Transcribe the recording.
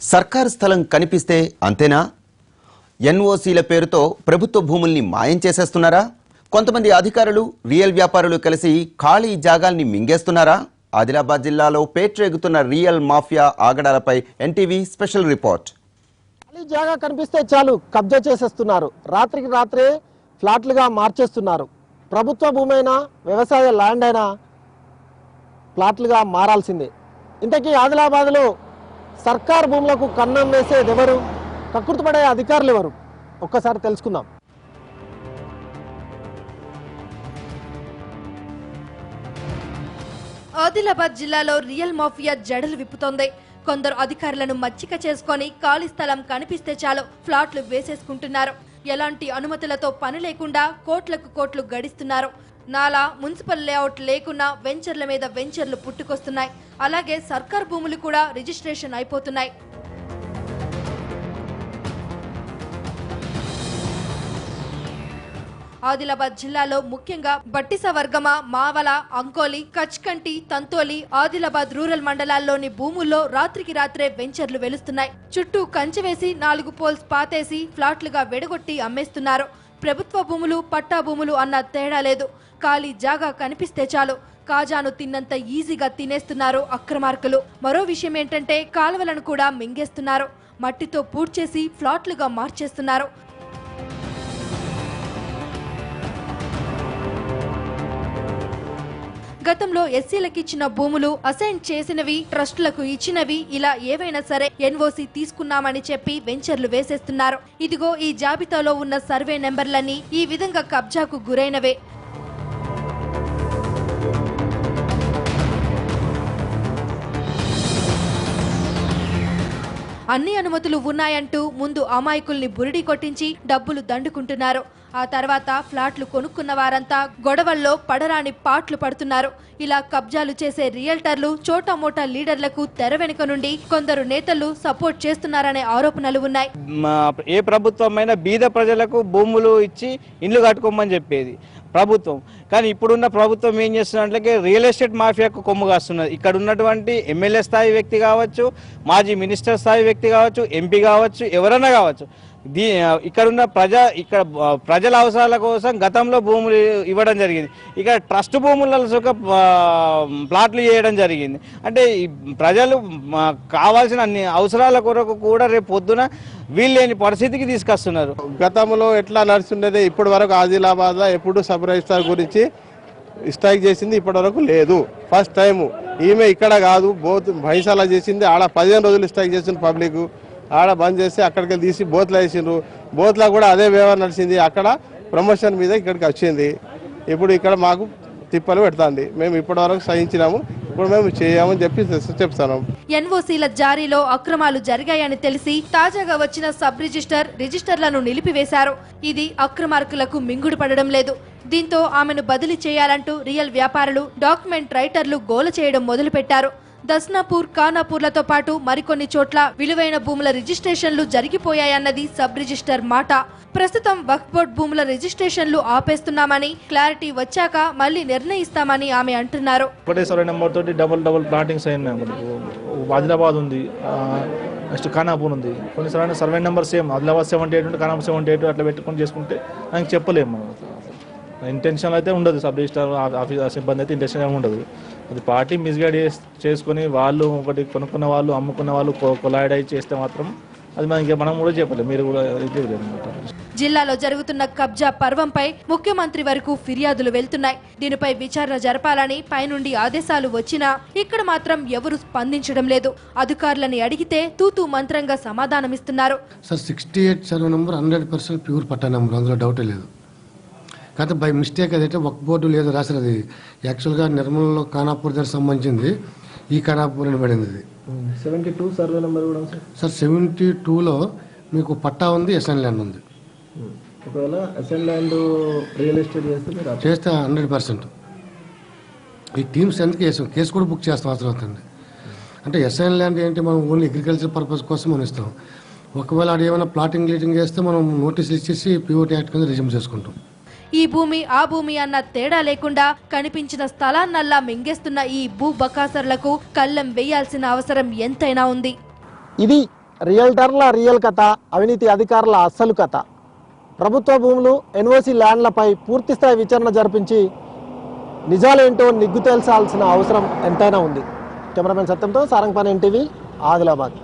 సర్కారు స్థలం కనిపిస్తే అంతేనా? ఎన్ఓసీల పేరుతో ప్రభుత్వ భూముల్ని మాయం చేసేస్తున్నారా? కొంతమంది అధికారులు రియల్ వ్యాపారులు కలిసి ఖాళీ జాగాల్ని మింగేస్తున్నారా? ఆదిలాబాద్ జిల్లాలో పేట్రేగుతున్న రియల్ మాఫియా ఆగడాలపై ఎన్టీవీ స్పెషల్ రిపోర్ట్. ఖాళీ జాగా కనిపిస్తే చాలు కబ్జా చేసేస్తున్నారు. రాత్రికి రాత్రే ఫ్లాట్లుగా మార్చేస్తున్నారు. ప్రభుత్వ భూమి అయినా వ్యవసాయ ల్యాండ్ అయినా ప్లాట్లుగా మారాల్సిందే. ఇంతకీ ఆదిలాబాద్లో సర్కార్ భూములకు కన్నం వేసేది ఎవరు? కక్కుర్తిపడే అధికారులు ఎవరు? ఒక్కసారి తెలుసుకుందాం. ఆదిలాబాద్ జిల్లాలో రియల్ మాఫియా జడలు విప్పుతోంది. కొందరు అధికారులను మచ్చిక చేసుకొని ఖాళీ స్థలం కనిపిస్తే చాలు ఫ్లాట్లు వేసేసుకుంటున్నారు. ఎలాంటి అనుమతులతో పని లేకుండా కోట్లకు కోట్లు గడిస్తున్నారు. నాలా మున్సిపల్ లేఅవుట్ లేకున్నా వెంచర్ల మీద వెంచర్లు పుట్టుకొస్తున్నాయి. అలాగే సర్కార్ భూములు కూడా రిజిస్ట్రేషన్ అయిపోతున్నాయి. ఆదిలాబాద్ జిల్లాలో ముఖ్యంగా బట్టిస వర్గమ మావల అంకోలి కచ్కంటి తంతోలి ఆదిలాబాద్ రూరల్ మండలాల్లోని భూముల్లో రాత్రికి రాత్రే వెంచర్లు వెలుస్తున్నాయి. చుట్టూ కంచె వేసి నాలుగు పోల్స్ పాతేసి ఫ్లాట్లుగా వెడగొట్టి అమ్మేస్తున్నారు. ప్రభుత్వ భూములు పట్టా భూములు అన్న తేడా లేదు. ఖాళీ జాగా కనిపిస్తే చాలు. కాజాను తిన్నంత ఈజీగా తినేస్తున్నారు అక్రమార్కులు. మరో విషయం ఏంటంటే కాలువలను కూడా మింగేస్తున్నారు. మట్టితో పూడ్చేసి ఫ్లాట్లుగా మార్చేస్తున్నారు. గతంలో ఎస్సీలకు ఇచ్చిన భూములు అసైన్ చేసినవి ట్రస్టులకు ఇచ్చినవి ఇలా ఏవైనా సరే ఎన్ఓసి తీసుకున్నామని చెప్పి వెంచర్లు వేసేస్తున్నారు. ఇదిగో ఈ జాబితాలో ఉన్న సర్వే నెంబర్లన్నీ ఈ విధంగా కబ్జాకు గురైనవే. అన్ని అనుమతులు ఉన్నాయంటూ ముందు అమాయకుల్ని బురిడి కొట్టించి డబ్బులు దండుకుంటున్నారు. ఆ తర్వాత ఫ్లాట్లు కొనుక్కున్న వారంతా గొడవల్లో పడరాని పాట్లు పడుతున్నారు. ఇలా కబ్జాలు చేసే రియల్టర్లు చోటమోటా లీడర్లకు తెర వెనుక నుండి కొందరు నేతలు సపోర్ట్ చేస్తున్నారనే ఆరోపణలు ఉన్నాయి. ఏ ప్రభుత్వమైనా బీద ప్రజలకు భూములు ఇచ్చి ఇండ్లు కట్టుకోమని చెప్పేది ప్రభుత్వం. కానీ ఇప్పుడున్న ప్రభుత్వం ఏం చేస్తున్నట్లయితే రియల్ ఎస్టేట్ మాఫియాకు కొమ్ము కాస్తున్నది. ఇక్కడ ఉన్నటువంటి ఎమ్మెల్యే స్థాయి వ్యక్తి కావచ్చు మాజీ మినిస్టర్ స్థాయి వ్యక్తి కావచ్చు ఎంపీ కావచ్చు ఎవరైనా కావచ్చు. దీ ఇక్కడున్న ప్రజా ఇక్కడ ప్రజల అవసరాల కోసం గతంలో భూములు ఇవ్వడం జరిగింది. ఇక్కడ ట్రస్ట్ భూములలో సుఖ ప్లాట్లు చేయడం జరిగింది. అంటే ప్రజలు కావాల్సిన అన్ని అవసరాల కొరకు కూడా రేపు పొద్దున వీళ్ళేని పరిస్థితికి తీసుకొస్తున్నారు. గతంలో ఎట్లా నడుస్తుండేది? ఇప్పటి వరకు ఆదిలాబాద్లో ఎప్పుడు సబ్ రిజిస్టార్ గురించి స్ట్రైక్ చేసింది ఇప్పటి వరకు లేదు. ఫస్ట్ టైము ఈమె ఇక్కడ కాదు బోత్ భైసాలా చేసింది. ఆడ పదిహేను రోజులు స్ట్రైక్ చేసింది పబ్లిక్. ఆడ బంద్ చేసి అక్కడికి తీసి బోత్లా వేసిండ్రు. బోత్లా కూడా అదే వ్యవహారం నడిచింది. అక్కడ ప్రమోషన్ మీద ఇక్కడికి వచ్చింది. ఇప్పుడు ఇక్కడ మాకు తిప్పలు పెడుతుంది. మేము ఇప్పటివరకు సహించినాము. ఇప్పుడు మేము చేయమని చెప్పి చెప్తాను ఎన్ఓసీల జారీలో అక్రమాలు జరిగాయని తెలిసి తాజాగా వచ్చిన సబ్ రిజిస్టర్ రిజిస్టర్లను నిలిపివేశారు. ఇది అక్రమార్కులకు మింగుడు పడడం లేదు. దీంతో ఆమెను బదిలీ చేయాలంటూ రియల్ వ్యాపారులు డాక్యుమెంట్ రైటర్లు గోల చేయడం మొదలుపెట్టారు. దస్నాపూర్ ఖానాపూర్లతో పాటు మరికొన్ని చోట్ల విలువైన భూముల రిజిస్ట్రేషన్లు జరిగిపోయాయన్నది సబ్ రిజిస్టర్ మాట. ప్రస్తుతం వక్ఫ్ బోర్డ్ భూముల రిజిస్ట్రేషన్లు ఆపేస్తున్నామని క్లారిటీ వచ్చాక మళ్ళీ నిర్ణయిస్తామని ఆమె అంటున్నారు. ఒకటే సర్వే నెంబర్ తోటి డబుల్ డబుల్ ప్లాటింగ్స్ అయినాయి ఆదిలాబాద్ ఉంది నెక్స్ట్ ఖానాపూర్ ఉంది. కొన్ని survey number same Adilabad seventy eight ఉంటే ఖానాపూర్ సెవెంటీ ఎయిట్ అట్లా పెట్టుకొని చేసుకుంటే నాకు చెప్పలేము మనం. ఇంటెన్షన్ అయితే ఉండదు. సబ్ రిజిస్టర్ ఆఫీస్ సిబ్బంది అయితే ఇంటెన్షన్ ఏమి ఉండదు. అది పార్టీ మిస్గైడ్ చేసుకొని వాళ్ళు ఒకటి కొనుక్కున్న వాళ్ళు అమ్ముకున్న వాళ్ళు కొలాయిడ్ అయి చేస్తే మాత్రం అది మనకి మనం కూడా చెప్పలేము మీరు కూడా జిల్లాలో జరుగుతున్న కబ్జా పర్వంపై ముఖ్యమంత్రి వరకు ఫిర్యాదులు వెళ్తున్నాయి. దీనిపై విచారణ జరపాలని పైనుండి ఆదేశాలు వచ్చినా ఇక్కడ మాత్రం ఎవరు స్పందించడం లేదు. అధికారులని అడిగితే తూతూ మంత్రంగా సమాధానమిస్తున్నారు. Sir sixty eight survey number hundred percent pure patta number అందులో డౌటే లేదు. కాకపోతే బై మిస్టేక్ అదైతే ఒక బోర్డు లేదు రాసిన అది యాక్చువల్గా నిర్మల్లో ఖానాపూర్ దగ్గర సంబంధించింది. ఈ ఖానాపూర్ అని పడింది ఇది సెవెంటీ టూ సర్వే నెంబర్ కూడా సార్. సెవెంటీ టూలో మీకు పట్టా ఉంది ఎస్ఎన్ ల్యాండ్ ఉంది. ఒకవేళ అసెంట్ ల్యాండ్ రియల్ ఎస్టేట్ చేస్తే చేస్తే హండ్రెడ్ పర్సెంట్ ఈ టీమ్స్ ఎందుకు కేసు కేసు కూడా బుక్ చేస్తాం అవసరం అవుతుంది. అంటే ఎస్ఐన్ ల్యాండ్ ఏంటి మనం ఓన్లీ అగ్రికల్చర్ పర్పస్ కోసం మనం ఇస్తాం ఒకవేళ అది ఏమైనా ప్లాటింగ్ లీటింగ్ చేస్తే మనం నోటీసులు ఇచ్చేసి పిఓటీ యాక్ట్ కింద రిజ్యూమ్ చేసుకుంటాం. ఈ భూమి ఆ భూమి అన్న తేడా లేకుండా కనిపించిన స్థలాన్నల్లా మింగేస్తున్న ఈ భూ బకాసర్లకు కళ్ళెం వేయాల్సిన అవసరం ఎంతైనా ఉంది. ఇది రియల్టర్ల రియల్ కథ అవినీతి అధికారుల అస్సలు కథ. ప్రభుత్వ భూములు ఎన్ఓసి ల్యాండ్లపై పూర్తిస్థాయి విచారణ జరిపించి నిజాలేంటో నిగ్గు తేల్చాల్సిన అవసరం ఎంతైనా ఉంది. కెమెరామెన్ సత్యంతో సారంగపాన్ ఎన్టీవీ ఆదిలాబాద్.